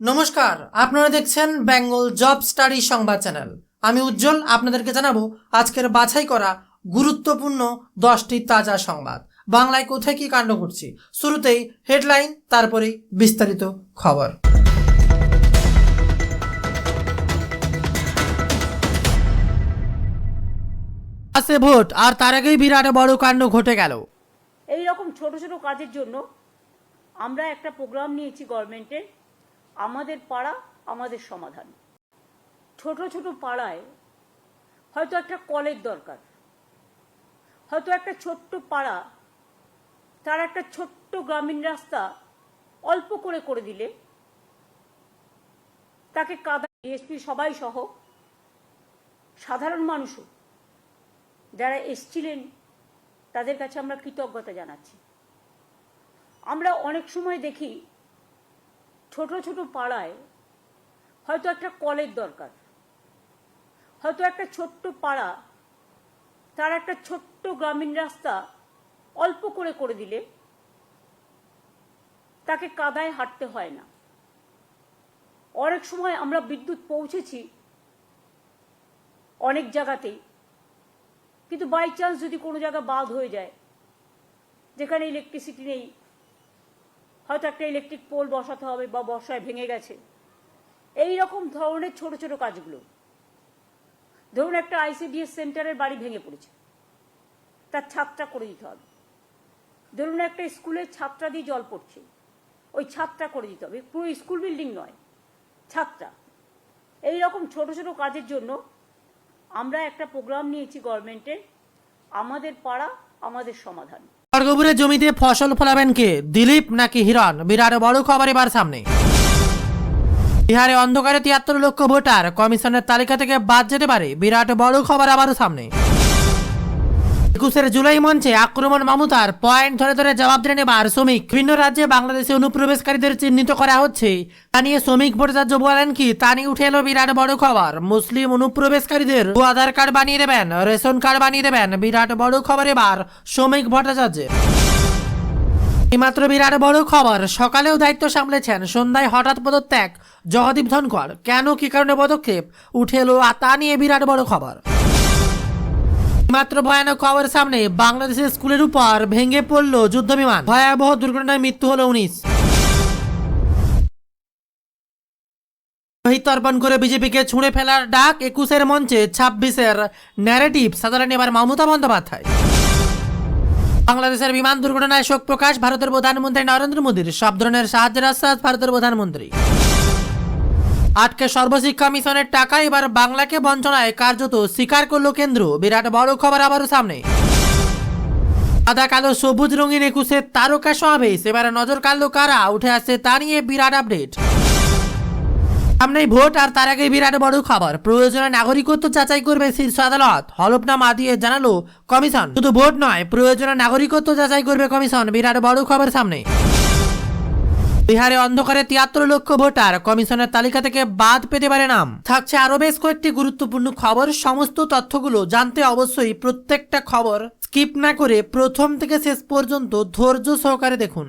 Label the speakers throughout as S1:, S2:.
S1: নমস্কার আপনারা দেখছেন বেঙ্গল জব স্টাডি সংবাদ চ্যানেল। আমি উজ্জ্বল আপনাদেরকে জানাব আজকের বাছাই করা গুরুত্বপূর্ণ দশটি তাজা সংবাদ। বাংলায় কোথায় কি কাণ্ড ঘটছে? শুরুতেই হেডলাইন তারপরে বিস্তারিত খবর। আসে ভোট আর তার আগেই বিরাট বড় কাণ্ড ঘটে গেল।
S2: এই রকম ছোট ছোট কাজের জন্য আমরা একটা প্রোগ্রাম নিয়েছি গভর্নমেন্টের আমাদের পাড়া, আমাদের সমাধান। ছোট ছোট পাড়ায় হয়তো একটা কলের দরকার। হয়তো একটা ছোট্ট পাড়া, তার একটা ছোট্ট গ্রামীণ রাস্তা অল্প করে করে দিলে তাকে কাদা ডিএসপি সবাই সহ সাধারণ মানুষও যারা এসছিলেন, তাদের কাছে আমরা কৃতজ্ঞতা জানাচ্ছি। আমরা অনেক সময় দেখি ছোট ছোট পাড়ায় হয়তো একটা কলের দরকার। হয়তো একটা ছোট্ট পাড়া, তার একটা ছোট্ট গ্রামীণ রাস্তা অল্প করে করে দিলে তাকে কাদায় হাঁটতে হয় না। অনেক সময় আমরা বিদ্যুৎ পৌঁছেছি অনেক জায়গাতেই, কিন্তু বাই চান্স যদি কোনো জায়গা বাদ হয়ে যায়, যেখানে ইলেকট্রিসিটি নেই হয়তো একটা ইলেকট্রিক পোল বসাতে হবে বা বর্ষায় ভেঙে গেছে। এই রকম ধরনের ছোট ছোট কাজগুলো। ধরুন একটা আইসিডিএস সেন্টারের বাড়ি ভেঙে পড়েছে। তার ছাদটা করে দিতে হবে। ধরুন একটা স্কুলের ছাদটা দিয়ে জল পড়ছে। ওই ছাদটা করে দিতে হবে। পুরো স্কুল বিল্ডিং নয়, ছাদটা। এই রকম ছোট ছোট কাজের জন্য আমরা একটা প্রোগ্রাম নিয়েছি গভর্নমেন্টের আমাদের পাড়া, আমাদের সমাধান।
S1: খড়গপুরের জমিতে ফসল ফলাবেন কে? দিলীপ নাকি হিরণ? বিরাট বড় খবর এবার সামনে। বিহারে অন্ধকারে তিয়াত্তর লক্ষ ভোটার। কমিশনের তালিকা থেকে বাদ যেতে পারে। বিরাট বড় খবর আবারও সামনে। একুশের জুলাই মঞ্চে আক্রমণ মমতার পয়েন্ট ধরে ধরে জবাব দিয়ে নেবার শ্রমিক। বিভিন্ন রাজ্যে বাংলাদেশে অনুপ্রবেশকারীদের চিহ্নিত করা হচ্ছে। তা নিয়ে শ্রমিক ভট্টাচার্য বলেন কি, তা নিয়ে উঠে এলো বিরাট বড় খবর। মুসলিম অনুপ্রবেশকারীদের আধার কার্ড বানিয়ে দেবেন, রেশন কার্ড বানিয়ে দেবেন। বিরাট বড় খবর এবার শ্রমিক ভট্টাচার্যের এইমাত্র বিরাট বড় খবর, সকালেও দায়িত্ব সামলেছেন সন্ধ্যায় হঠাৎ পদত্যাগ জগদীপ ধনকর কেন, কি কারণে পদক্ষেপ? উঠে এলো, তা নিয়ে বিরাট বড় খবর। মাত্র ভয়ানক খবর সামনে, বাংলাদেশের স্কুলের উপর ভেঙে পড়ল যুদ্ধ বিমান ভয়াবহ দুর্ঘটনায় মৃত্যু হলো উনিশ। তর্পণ করে বিজেপিকে ছুঁড়ে ফেলার ডাক একুশের মঞ্চে ছাব্বিশের ন্যারেটিভ সাধারণ এবার মমতা বন্দ্যোপাধ্যায়। বাংলাদেশের বিমান দুর্ঘটনায় শোক প্রকাশ ভারতের প্রধানমন্ত্রী নরেন্দ্র মোদীর। সব ধরনের সাহায্যের আশ্বাস ভারতের প্রধানমন্ত্রী। আটকে সর্বশিক্ষা মিশনের টাকা এবার বাংলাকে বঞ্চনায় কার্যত স্বীকার করল কেন্দ্র। বিরাট বড় খবর আবারও সামনে। সাদা কালো সবুজ রঙিন একুশের তারকা নজর কাড়লো কারা? উঠে আসছে তা নিয়ে বিরাট আপডেট। সামনেই ভোট আর তার আগে বিরাট বড় খবর। প্রয়োজনে নাগরিকত্ব যাচাই করবে শীর্ষ আদালত। হলফনামা দিয়ে জানালো কমিশন। শুধু ভোট নয়, প্রয়োজনে নাগরিকত্ব যাচাই করবে কমিশন। বিরাট বড় খবর সামনে। বিহারে অন্ধকারে তিয়াত্তর লক্ষ ভোটার। কমিশনের তালিকা থেকে বাদ পেতে পারে নাম। থাকছে আরও বেশ কয়েকটি গুরুত্বপূর্ণ খবর। সমস্ত তথ্যগুলো জানতে অবশ্যই প্রত্যেকটা খবর স্কিপ না করে প্রথম থেকে শেষ পর্যন্ত ধৈর্য সহকারে দেখুন।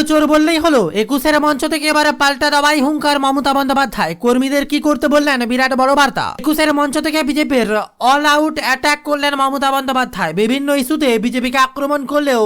S1: কেউ চোর বললেই হলো। একুশের মঞ্চ থেকে এবারে পাল্টা দাবাই হুঙ্কার মমতা বন্দ্যোপাধ্যায়। কর্মীদের কি করতে বললেন? বিরাট বড় বার্তা। একুশের মঞ্চ থেকে বিজেপির অল আউট অ্যাটাক করলেন মমতা বন্দ্যোপাধ্যায়। বিভিন্ন ইস্যুতে বিজেপিকে আক্রমণ করলেও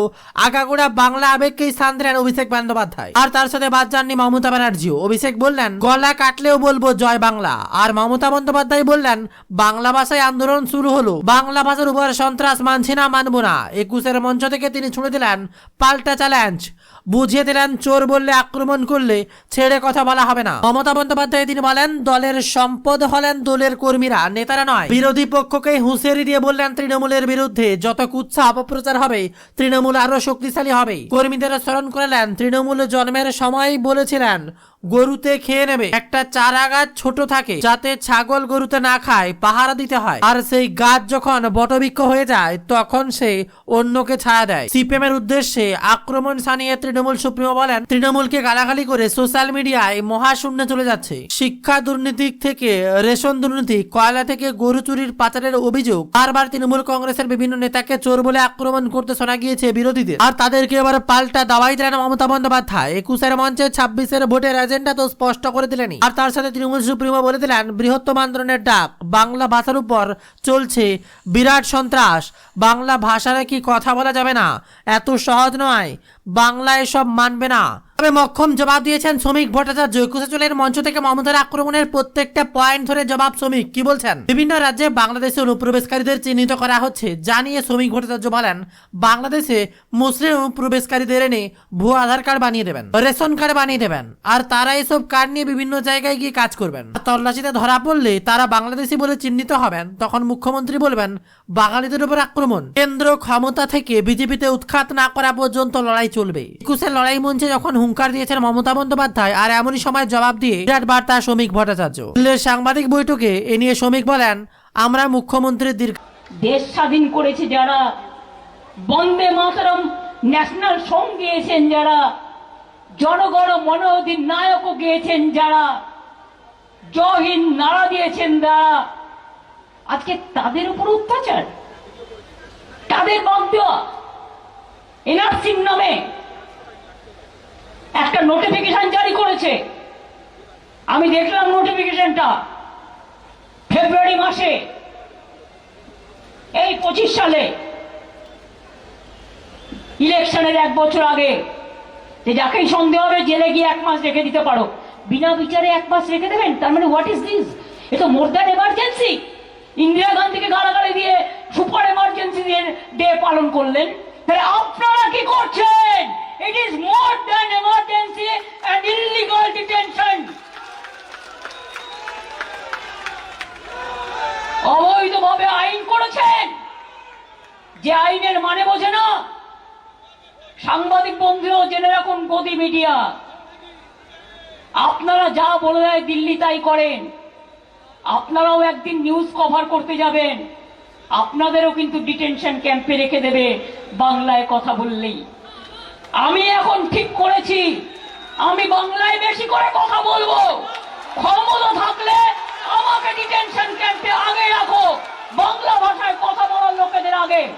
S1: আগাগোড়া বাংলা আবেগকেই স্থান দিলেন অভিষেক বন্দ্যোপাধ্যায়। আর তার সাথে বাদ যাননি মমতা ব্যানার্জিও। অভিষেক বললেন, গলা কাটলেও বলব জয় বাংলা। আর মমতা বন্দ্যোপাধ্যায় বললেন, বাংলা ভাষায় আন্দোলন শুরু হলো। বাংলা ভাষার উপর সন্ত্রাস মানছি না, মানবো না। একুশের মঞ্চ থেকে তিনি ছুঁড়ে দিলেন পাল্টা চ্যালেঞ্জ বুঝিয়ে দিলেন, চোর বললে আক্রমণ করলে ছেড়ে কথা বলা হবে না। মমতা বন্দ্যোপাধ্যায় তিনি বলেন, দলের সম্পদ হলেন দলের কর্মীরা, নেতারা নয়। বিরোধী পক্ষকে হুঁশিয়ারি দিয়ে বললেন, তৃণমূলের বিরুদ্ধে যত কুৎসা অপপ্রচার হবে, তৃণমূল আরও শক্তিশালী হবে। কর্মীদের স্মরণ করলেন তৃণমূল জন্মের সময় বলেছিলেন গরুতে খেয়ে নেবে। একটা চারা গাছ ছোট থাকে, যাতে ছাগল গরুতে না খায়, পাহারা দিতে হয়। আর সেই গাছ যখন বটবৃক্ষ হয়ে যায়, তখন সে অন্যকে ছায়া দেয়। সিপিএম এর উদ্দেশ্যে আক্রমণ সানিয়ে তৃণমূল সুপ্রিমো বলেন, তৃণমূলকে গালাগালি করে সোশ্যাল মিডিয়ায় মহাশূন্যে চলে যাচ্ছে। শিক্ষা দুর্নীতি থেকে, রেশন দুর্নীতি, কয়লা থেকে গরু চুরির পাচারের অভিযোগ। বারবার তৃণমূল কংগ্রেসের বিভিন্ন নেতাকে চোর বলে আক্রমণ করতে শোনা গিয়েছে বিরোধীদের। আর তাদেরকে এবার পাল্টা দাওয়াই দিলেন মমতা বন্দ্যোপাধ্যায়। একুশের মঞ্চে ছাব্বিশের ভোটে ভোটের এজেন্ডা তো স্পষ্ট করে দিলেনি। আর তার সাথে তৃণমূল সুপ্রিমো বলে দিলেন, বৃহত্তম আন্দোলনের ডাক, বাংলা ভাষার উপর চলছে বিরাট সন্ত্রাস। বাংলা ভাষা কি কথা বলা যাবে না? এত সহজ নয়। বাংলা এসব মানবে না। তবে মক্ষম জবাব দিয়েছেন শ্রমিক ভট্টাচার্য। একুশে চলের মঞ্চ থেকে মমতার আক্রমণের প্রত্যেকটা পয়েন্ট ধরে জবাব শ্রমিক, কি বলছেন? বিভিন্ন রাজ্যে বাংলাদেশে অনুপ্রবেশকারীদের চিহ্নিত করা হচ্ছে, জানিয়ে শ্রমিক ভট্টাচার্য বলেন, বাংলাদেশে মুসলিম অনুপ্রবেশকারীদের এনে ভুয়া আধার কার্ড বানিয়ে দেবেন, রেশন কার্ড বানিয়ে দেবেন, আর তারা এসব কার্ড নিয়ে বিভিন্ন জায়গায় গিয়ে কাজ করবেন। তল্লাশিতে ধরা পড়লে তারা বাংলাদেশি বলে চিহ্নিত হবেন, তখন মুখ্যমন্ত্রী বলবেন, বাঙালিদের উপর আক্রমণ। কেন্দ্র ক্ষমতা থেকে বিজেপিতে উৎখাত না করা পর্যন্ত লড়াই চলবে। একুশের লড়াই মঞ্চে যখন হুঙ্কার দিয়েছেন মমতা বন্দ্যোপাধ্যায়, আর এমনই সময় জবাব দিয়ে বিরাট বার্তা শ্রমিক ভট্টাচার্য। সাংবাদিক বৈঠকে এ নিয়ে শ্রমিক বলেন, আমরা মুখ্যমন্ত্রীর দীর্ঘ
S2: দেশ স্বাধীন করেছে যারা, বন্দে মাতরম ন্যাশনাল সং গেয়েছেন যারা, জনগণ মনোধিন নায়কও গেয়েছেন যারা জহিন নাড়া দিয়েছেন যারা। আজকে তাদের উপর অত্যাচার, তাদের বাদ দেওয়া। এনআরসির নামে একটা নোটিফিকেশন জারি করেছে। আমি দেখলাম নোটিফিকেশনটা ফেব্রুয়ারি মাসে। এই পঁচিশ সালে ইলেকশনের এক বছর আগে। যে যাকেই সন্দেহ হবে, জেলে গিয়ে এক মাস রেখে দিতে পারো। বিনা বিচারে এক মাস রেখে দেবেন? তার মানে হোয়াট ইজ দিস এ তো মোর দ্যান এমার্জেন্সি ইন্দিরা গান্ধীকে গালাগালি দিয়ে সুপার এমার্জেন্সি দিয়ে ডে পালন করলেন। আপনারা কি করছেন? It is more than emergency and illegal detention অবৈধভাবে আইন করেছেন। যে আইনের মানে বোঝে না। সাংবাদিক বন্ধুরাও জেনে রাখুন গদি মিডিয়া। আপনারা যা বলে দেয় দিল্লি তাই করেন। আপনারাও একদিন নিউজ কভার করতে যাবেন। আপনাদেরও কিন্তু ডিটেনশন ক্যাম্পে রেখে দেবে বাংলায় কথা বললেই। আমি এখন ঠিক করেছি। আমি বাংলায় বেশি করে কথা বলব। ক্ষমতা থাকলে আমাকে ডিটেনশন ক্যাম্পে আগে রাখো। বাংলা ভাষায় কথা বলার লোকেদের আগে।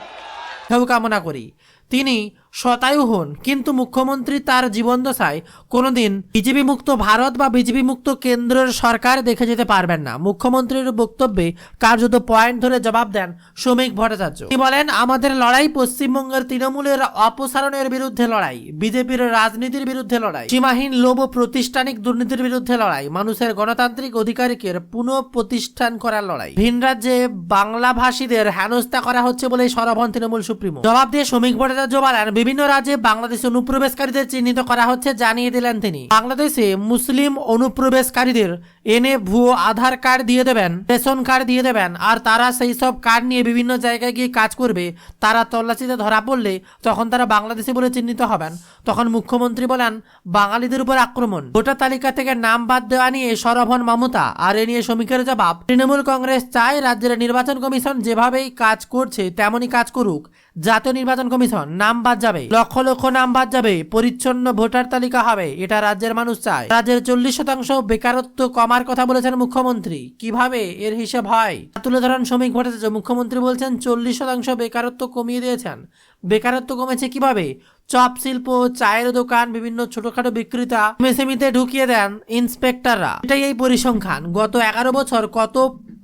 S1: কামনা করি। তিনি শতায়ু হন। কিন্তু মুখ্যমন্ত্রী তার জীবন দশায় কোনোদিন বিজেপি মুক্ত ভারত বা বিজেপি মুক্ত কেন্দ্রের সরকার দেখে যেতে পারবেন না। মুখ্যমন্ত্রীর বক্তব্যে কার্যত পয়েন্ট ধরে জবাব দেন শ্রমিক ভট্টাচার্য। তিনি বলেন, আমাদের লড়াই পশ্চিমবঙ্গের তৃণমূলের অপসারণের বিরুদ্ধে লড়াই, বিজেপির রাজনীতির বিরুদ্ধে লড়াই, সীমাহীন লোভ প্রতিষ্ঠানিক দুর্নীতির বিরুদ্ধে লড়াই, মানুষের গণতান্ত্রিক অধিকারিকের পুনঃ প্রতিষ্ঠান করার লড়াই, ভিন রাজ্যে বাংলা ভাষীদের হেনস্থা করা হচ্ছে বলে সরবন তৃণমূল সুপ্রিমো। জবাব দিয়ে শ্রমিক ভট্টাচার্য বলেন বিভিন্ন রাজ্যে বাংলাদেশে অনুপ্রবেশকারীদের চিহ্নিত করা হচ্ছে জানিয়ে দিলেন তিনি। বাংলাদেশে মুসলিম অনুপ্রবেশকারীদের এনে ভুয়ো আধার কার্ড দিয়ে দেবেন, রেশন কার্ড দিয়ে দেবেন, আর তারা সেই সব কার্ড নিয়ে বিভিন্ন জায়গায় গিয়ে কাজ করবে। তারা তল্লাশিতে ধরা পড়লে তখন তারা বাংলাদেশি বলে চিহ্নিত হবেন। তখন মুখ্যমন্ত্রী বলেন, বাঙালিদের উপর আক্রমণ। ভোটার তালিকা থেকে নাম বাদ দেওয়া নিয়ে সরভন মমতা, আর এ নিয়ে শ্রমিকের জবাব, তৃণমূল কংগ্রেস চায় রাজ্যের নির্বাচন কমিশন যেভাবেই কাজ করছে, তেমনই কাজ করুক। জাতীয় নির্বাচন কমিশন, নাম বাদ যাবে। লক্ষ লক্ষ নাম বাদ যাবে। পরিচ্ছন্ন ভোটার তালিকা হবে। এটা রাজ্যের মানুষ চায়। রাজ্যের চল্লিশ শতাংশ বেকারত্ব কমার কথা বলেছেন মুখ্যমন্ত্রী। কীভাবে এর হিসাব হয়? তুলে ধরেন শ্রমিক ভট্টাচার্য মুখ্যমন্ত্রী বলছেন, চল্লিশ শতাংশ বেকারত্ব কমিয়ে দিয়েছেন। বেকারত্ব কমেছে কীভাবে? চপ শিল্প, চায়ের দোকান, বিভিন্ন ছোটখাটো বিক্রেতা মেসেমিতে ঢুকিয়ে দেন ইন্সপেক্টররা। এটাই এই পরিসংখ্যান। গত এগারো বছর কত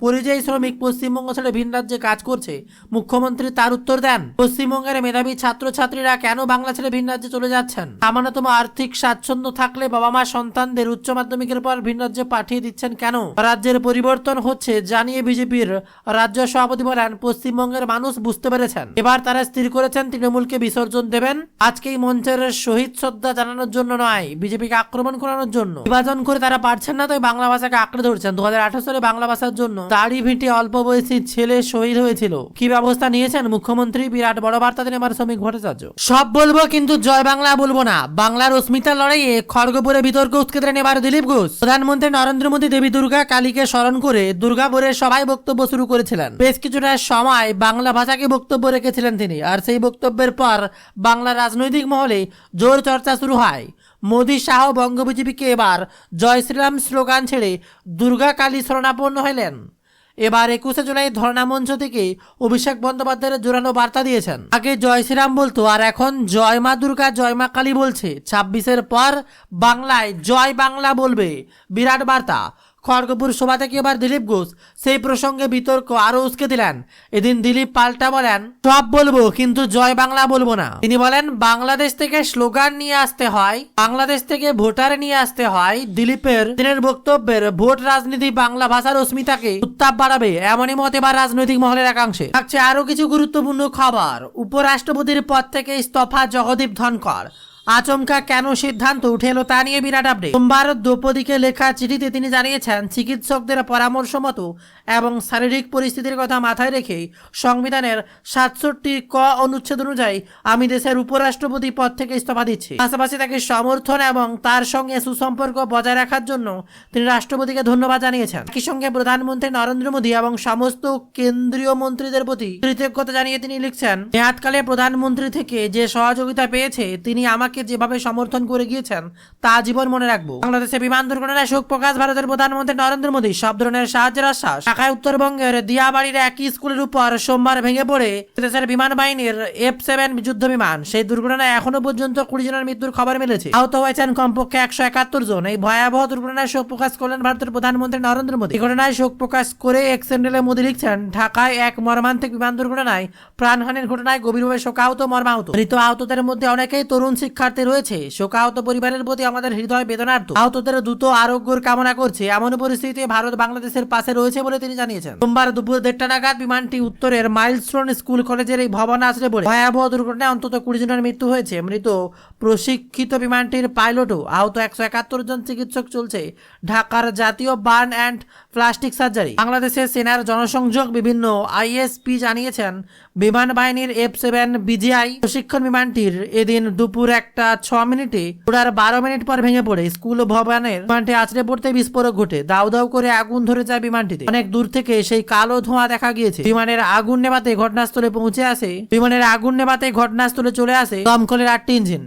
S1: পরিযায়ী শ্রমিক পশ্চিমবঙ্গ ছেড়ে ভিন রাজ্যে কাজ করছে। মুখ্যমন্ত্রী তার উত্তর দেন, পশ্চিমবঙ্গের মেধাবী ছাত্রছাত্রীরা কেন বাংলা ছেড়ে ভিন রাজ্যে চলে যাচ্ছেন? সামান্যতম আর্থিক স্বাচ্ছন্দ্য থাকলে বাবা মা সন্তানদের উচ্চ মাধ্যমিকের পর ভিন রাজ্যে পাঠিয়ে দিচ্ছেন কেন? রাজ্যের পরিবর্তন হচ্ছে জানিয়ে বিজেপির রাজ্য সভাপতি বলেন, পশ্চিমবঙ্গের মানুষ বুঝতে পেরেছেন। এবার তারা স্থির করেছেন, তৃণমূলকে বিসর্জন দেবেন। আজকেই মঞ্চের শহীদ শ্রদ্ধা জানানোর জন্য নয়, বিজেপিকে আক্রমণ করানোর জন্য। বিভাজন করে তারা পারছেন না, তাই বাংলা ভাষাকে আঁকড়ে ধরছেন। দু হাজার আঠারো সালে বাংলা ভাষার জন্য দাড়ি ভিটে অল্প বয়সী ছেলে শহীদ হয়েছিল। কি ব্যবস্থা নিয়েছেন মুখ্যমন্ত্রী? বিরাট বড় বার্তা দিন আমার শ্রমিক ভট্টাচার্য। সব বলব কিন্তু জয় বাংলা বলব না। বাংলার অস্মিতার লড়াইয়ে খড়গপুরে বিতর্ক উৎকে নেবার দিলীপ ঘোষ। প্রধানমন্ত্রী নরেন্দ্র মোদী, দেবী দুর্গা কালীকে স্মরণ করে দুর্গাপুরে সবাই বক্তব্য শুরু করেছিলেন। বেশ কিছুটা সময় বাংলা ভাষাকে বক্তব্য রেখেছিলেন তিনি। আর সেই বক্তব্যের পর বাংলা রাজনৈতিক মহলে জোর চর্চা শুরু হয়। মোদী শাহ বঙ্গ বিজেপিকে এবার জয় শ্রীরাম স্লোগান ছেড়ে দুর্গা কালী শরণাপন্ন হলেন। এবার একুশে জুলাই ধর্ণা মঞ্চ থেকে অভিষেক বন্দ্যোপাধ্যায়ের জোরানো বার্তা দিয়েছেন। আগে জয় শ্রীরাম বলতো, আর এখন জয় মা দুর্গা, জয় মা কালী বলছে। ছাব্বিশের পর বাংলায় জয় বাংলা বলবে। বিরাট বার্তা। খড়গপুর সভা থেকে এবার দিলীপ ঘোষ। সেই প্রসঙ্গে বিতর্ক আরও উস্কে দিলেন। এদিন দিলীপ পাল্টা বলেন, সব বলব, কিন্তু জয় বাংলা বলব না। তিনি বলেন, বাংলাদেশ থেকে স্লোগান নিয়ে আসতে হয়, বাংলাদেশ থেকে ভোটার নিয়ে আসতে হয়, দিলীপের দিনের বক্তব্যের ভোট রাজনীতি বাংলা ভাষার অস্মিতাকে উত্তাপ বাড়াবে এমনই মত এবার রাজনৈতিক মহলের একাংশে। থাকছে আরও কিছু গুরুত্বপূর্ণ খবর। উপরাষ্ট্রপতির পদ থেকে ইস্তফা জগদীপ ধনকর আচমকা কেন সিদ্ধান্ত? উঠে এলো তা নিয়ে বিরাট আপডেট সোমবার দ্রৌপদীকে লেখা চিঠিতে তিনি জানিয়েছেন, চিকিৎসকদের পরামর্শ মতো এবং শারীরিক পরিস্থিতির কথা মাথায় রেখে সংবিধানের সাতষট্টি ক অনুচ্ছেদ অনুযায়ী আমি দেশের উপরাষ্ট্রপতি পদ থেকে ইস্তফা দিচ্ছি। পাশাপাশি তাকে সমর্থন এবং তার সঙ্গে সুসম্পর্ক বজায় রাখার জন্য তিনি রাষ্ট্রপতিকে ধন্যবাদ জানিয়েছেন। একই সঙ্গে প্রধানমন্ত্রী নরেন্দ্র মোদী এবং সমস্ত কেন্দ্রীয় মন্ত্রীদের প্রতি কৃতজ্ঞতা জানিয়ে তিনি লিখছেন, মেয়াদকালে প্রধানমন্ত্রী থেকে যে সহযোগিতা পেয়েছে, তিনি আমাকে যেভাবে সমর্থন করে গিয়েছেন, তা জীবন মনে রাখব। বাংলাদেশে বিমান দুর্ঘটনায় শোক প্রকাশ, ভারতের প্রধানমন্ত্রী নরেন্দ্র মোদী সব ধরনের সাহায্যের আশ্বাস। ঢাকায় উত্তরবঙ্গের দিয়াবাড়ির একই স্কুলের উপর সোমবার ভেঙে পড়ে দেশের বিমান বাহিনীর এফ সেভেন যুদ্ধ বিমান। সেই দুর্ঘটনায় এখনও পর্যন্ত কুড়ি জনের মৃত্যুর খবর মিলেছে। আহত হয়েছেন কমপক্ষে একশো একাত্তর জন। এই ভয়াবহ দুর্ঘটনায় শোক প্রকাশ করলেন ভারতের প্রধানমন্ত্রী নরেন্দ্র মোদী। ঘটনায় শোক প্রকাশ করে এক স্যান্ডেলে মোদী লিখছেন, ঢাকায় এক মর্মান্তিক বিমান দুর্ঘটনায় প্রাণহানির ঘটনায় গভীরভাবে শোকাহত, মর্মাহত। মৃত আহতদের মধ্যে অনেকেই তরুণ শিক্ষার্থী রয়েছে। শোকাহত পরিবারের প্রতি আমাদের হৃদয় বেদনার্থ আহতদের দ্রুত আরোগ্যর কামনা করছে। এমন পরিস্থিতিতে ভারত বাংলাদেশের পাশে রয়েছে বলে তিনি জানিয়েছেন। সোমবার দুপুর দেড়টা নাগাদ বিমানটি উত্তরের মাইলস্টোন স্কুল কলেজের এই ভবন আসলে বলে ভয়াবহ দুর্ঘটনায় অন্তত কুড়ি জনের মৃত্যু হয়েছে। মৃত প্রশিক্ষিত বিমানটির পাইলটও আহত একশো একাত্তর জন চিকিৎসক চলছে ঢাকার জাতীয় বার্ন অ্যান্ড প্লাস্টিক সার্জারি। বাংলাদেশের সেনার জনসংযোগ বিভিন্ন আইএসপি জানিয়েছেন বিমান বাহিনীর এফ সেভেন বিজিআই প্রশিক্ষণ বিমানটির এদিন দুপুর একটা ছ মিনিটে ওড়ার বারো মিনিট পর ভেঙে পড়ে। স্কুল ভবনের বিমানটি আছড়ে পড়তে বিস্ফোরক ঘটে। দাউ দাউ করে আগুন ধরে যায় বিমানটিতে। অনেক দূর থেকে সেই কালো ধোঁয়া দেখা গিয়েছে। বিমানের আগুন নেবাতে ঘটনাস্থলে পৌঁছে আসে বিমানের আগুন নেবাতে ঘটনাস্থলে চলে আসে দমকলের আটটি ইঞ্জিন।